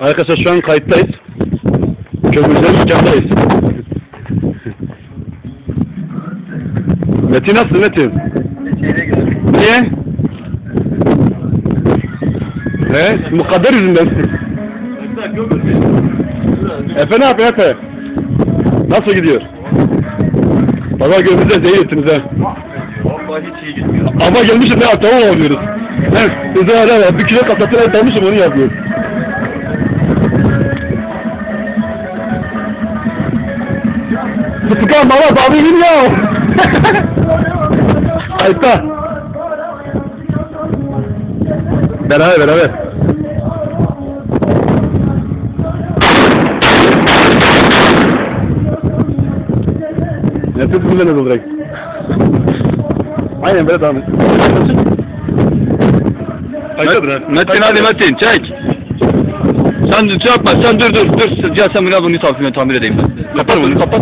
Arkadaşlar şu an kayıttayız. Kömürcülerin dükkandayız. Metin nasılsın Metin? Niye? He? Mukadder yüzünden. Efe ne yapıyor Efe? Nasıl gidiyor? Baba gözünüze zehir ettiniz ha. Vallahi hiç iyi gitmiyor. Ama gelmişim ne tamam oynuyoruz. Evet, bize hala bir kilo kapatına dalmışım onu yapıyor. Tutukan baba babi bilmiyor. Kayıtta. Beraber beraber. Nefes bundan olacak? Aynen böyle devam et. Metin hadi Metin çek. Sen şey yapma sen dur dur dur. Gel sen bunu bunu tamir, tamir edeyim ben. Kapat bunu kapat.